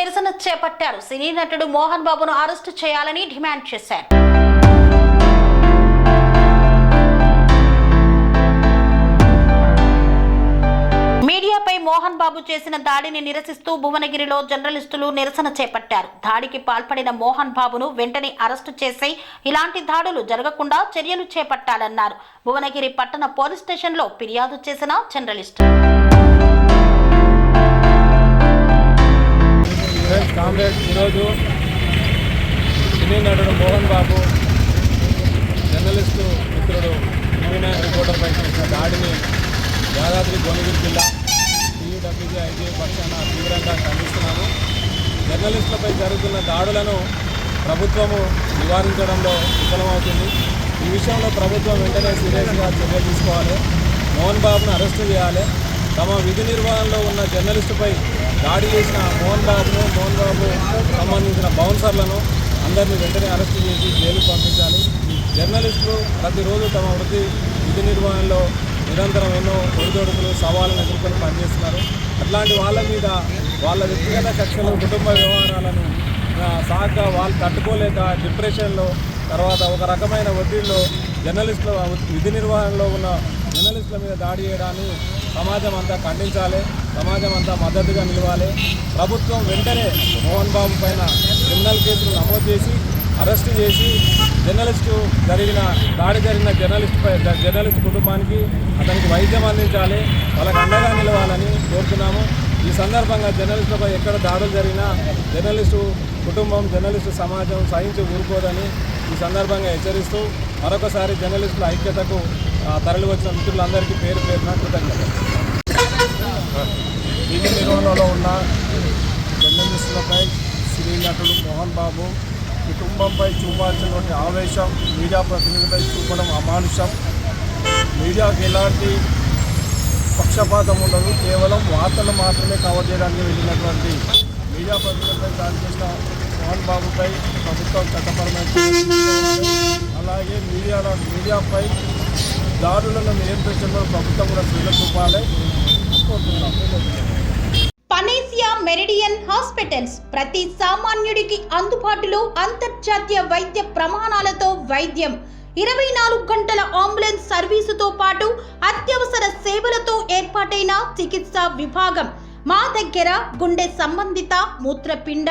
నిరసన చేపట్టారు. సినీ నటుడు మోహన్ బాబును అరెస్టు చేయాలని డిమాండ్ చేశారు. మీడియాపై మోహన్ బాబు చేసిన దాడిని నిరసిస్తూ భువనగిరిలో జర్నలిస్టులు నిరసన చేపట్టారు. దాడికి పాల్పడిన మోహన్ బాబును వెంటనే అరెస్టు చేసి ఇలాంటి దాడులు జరగకుండా చర్యలు చేపట్టాలన్నారు. భువనగిరి పట్టణ పోలీస్ స్టేషన్లో ఫిర్యాదు చేసిన జర్నలిస్టు. ఫ్రెండ్స్ కామ్రేడ్ ఈరోజు సినీ నటుడు మోహన్ బాబు జర్నలిస్టు మిత్రుడు టీవీ రిపోర్టర్పై చేసిన దాడిని యాదాద్రి భువనగిరి జిల్లా టీయూడబ్ల్యూజీ ఐజీ పక్షాన తీవ్రంగా ఖండిస్తున్నాము. జర్నలిస్టులపై జరుగుతున్న దాడులను ప్రభుత్వము నివారించడంలో విఫలమవుతుంది. ఈ విషయంలో ప్రభుత్వం వెంటనే సీరియస్గా చర్య తీసుకోవాలి. మోహన్ బాబును అరెస్టు చేయాలి. తమ విధి నిర్వహణలో ఉన్న జర్నలిస్టుపై దాడి చేసిన మోహన్ బాబును మోహన్ బాబు సంబంధించిన బౌన్సర్లను అందరినీ వెంటనే అరెస్ట్ చేసి జైలుకు పంపించాలి. జర్నలిస్టులు ప్రతిరోజు తమ వృత్తి విధి నిర్వహణలో నిరంతరం ఎన్నో ఒడిదొడుకులు సవాళ్ళను ఎదుర్కొని పనిచేస్తున్నారు. అట్లాంటి వాళ్ళ మీద వాళ్ళ వ్యక్తిగత కక్షలు కుటుంబ వ్యవహారాలను సాక వాళ్ళు తట్టుకోలేక డిప్రెషన్లో తర్వాత ఒక రకమైన ఒత్తిడిలో జర్నలిస్టుల విధి నిర్వహణలో ఉన్న జర్నలిస్టుల మీద దాడి చేయడాన్ని సమాజం అంతా ఖండించాలి సమాజం అంతా మద్దతుగా నిలవాలి. ప్రభుత్వం వెంటనే మోహన్ బాబు పైన క్రిమినల్ కేసులు నమోదు చేసి అరెస్టు చేసి జర్నలిస్టు జరిగిన దాడి జరిగిన జర్నలిస్ట్ జర్నలిస్ట్ కుటుంబానికి అతనికి వైద్యం అందించాలి వాళ్ళకి అండగా నిలవాలని కోరుతున్నాము. ఈ సందర్భంగా జర్నలిస్టులపై ఎక్కడ దాడులు జరిగినా జర్నలిస్టు కుటుంబం జర్నలిస్టు సమాజం సహించి ఊరుకోదని ఈ సందర్భంగా హెచ్చరిస్తూ మరొకసారి జర్నలిస్టుల ఐక్యతకు తరలి వచ్చిన మిత్రులందరికీ పేరు పేరున కృతజ్ఞతలు. విధి నిర్వహణలో ఉన్న జర్నలిస్టులపై సినీ నటుడు మోహన్ బాబు కుటుంబంపై చూపాల్సినటువంటి ఆవేశం మీడియా ప్రతినిధులపై చూపడం అమానుషం. మీడియాకు ఎలాంటి పక్షపాతం ఉండదు కేవలం వార్తలు మాత్రమే కవర్ చేయడానికి వెళ్ళినటువంటి మీడియా ప్రతినిధులపై దాడి చేసిన మోహన్ బాబుపై ప్రభుత్వం చట్టపరమైన మీడియాలో మీడియాపై దాడులను నియంత్రించడంలో ప్రభుత్వం కూడా శ్రద్ధ చూపాలి కోరుతున్నాం. పనేసియా మెరిడియన్ హాస్పిటల్స్ ప్రతి సామాన్యుడికి అందుబాటులో అంతర్జాతీయ వైద్య ప్రమాణాలతో వైద్యం. ఇరవై నాలుగు గంటల అంబులెన్స్ సర్వీసుతో పాటు అత్యవసర సేవలతో ఏర్పాటైన చికిత్సా విభాగం. మా దగ్గర గుండె సంబంధిత మూత్రపిండ